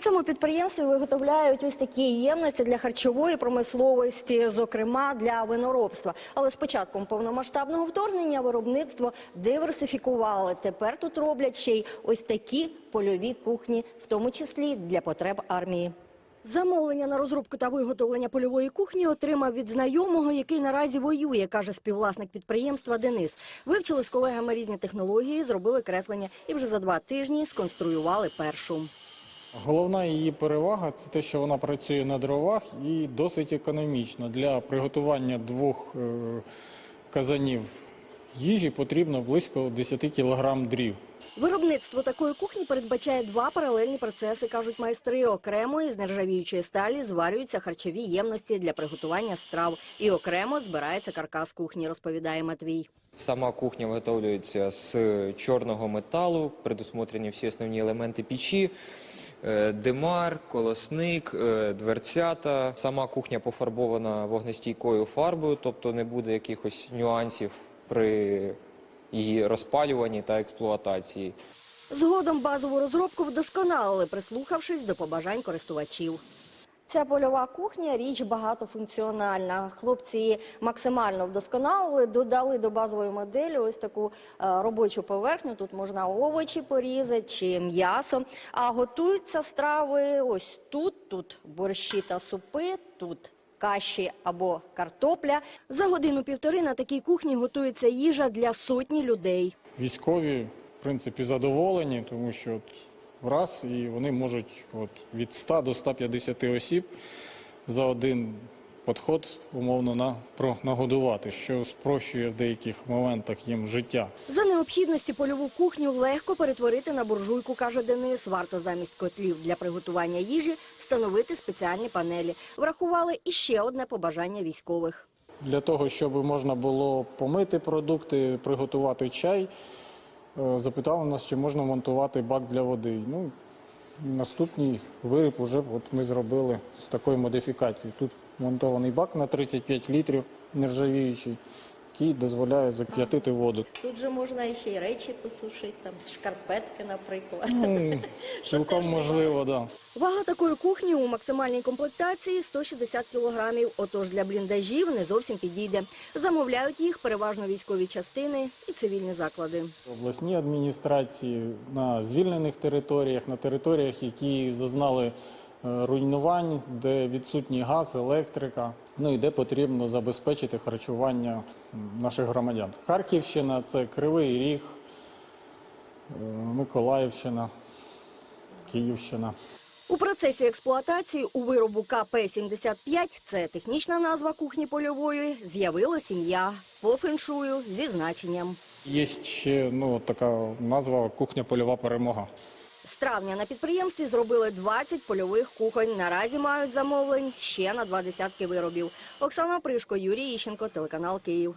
Цьому підприємстві виготовляють ось такі ємності для харчової промисловості, зокрема для виноробства. Але з початком повномасштабного вторгнення виробництво диверсифікували. Тепер тут роблять ще й ось такі польові кухні, в тому числі для потреб армії. Замовлення на розробку та виготовлення польової кухні отримав від знайомого, який наразі воює, каже співвласник підприємства Денис. Вивчили з колегами різні технології, зробили креслення і вже за два тижні сконструювали першу. Головна її перевага це те, що вона працює на дровах і досить економічно. Для приготування двох е, казанів їжі потрібно близько 10 кг дрів. Виробництво такої кухні передбачає два паралельні процеси, кажуть майстри. Окремо із нержавіючої сталі зварюються харчові ємності для приготування страв. І окремо збирається каркас кухні, розповідає Матвій. Сама кухня виготовлюється з чорного металу, предусмотрені всі основні елементи печі, е, димар, колосник, е, дверцята. Сама кухня пофарбована вогнестійкою фарбою, тобто не буде якихось нюансів при її розпалюванні та експлуатації. Згодом базову розробку вдосконалили, прислухавшись до побажань користувачів. Ця польова кухня річ багатофункціональна. Хлопці її максимально вдосконалили, додали до базової моделі ось таку е, робочу поверхню. Тут можна овочі порізати чи м'ясо. А готуються страви ось тут. Тут борщі та супи, тут каші або картопля. За годину-півтори на такій кухні готується їжа для сотні людей. Військові, в принципі, задоволені, тому що от раз і вони можуть от, від 100 до 150 осіб за один підход умовно на, про, нагодувати, що спрощує в деяких моментах їм життя. За необхідності польову кухню легко перетворити на буржуйку, каже Денис. Варто замість котлів для приготування їжі встановити спеціальні панелі. Врахували і ще одне побажання військових. Для того, щоб можна було помити продукти, приготувати чай, е, запитали нас, чи можна монтувати бак для води. Ну, наступний виріб вже от ми зробили з такою модифікацією. Тут монтований бак на 35 літрів нержавіючий, який дозволяє закип'ятити воду. Тут же можна ще й речі посушити, там шкарпетки, наприклад. Ну, цілком можливо, так. Да. Вага такої кухні у максимальній комплектації 160 кілограмів. Отож для бліндажів не зовсім підійде. Замовляють їх переважно військові частини і цивільні заклади. обласні адміністрації на звільнених територіях, на територіях, які зазнали руйнувань, де відсутній газ, електрика, ну і де потрібно забезпечити харчування наших громадян. Харківщина це Кривий Ріг, е, Миколаївщина, Київщина. У процесі експлуатації у виробу КП-75, це технічна назва кухні польової, з'явилась ім'я по феншую зі значенням. Є ще ну, така назва кухня польова перемога. Травня на підприємстві зробили 20 польових кухонь. Наразі мають замовлень ще на два десятки виробів. Оксана Пришко, Юрій Іщенко, телеканал Київ.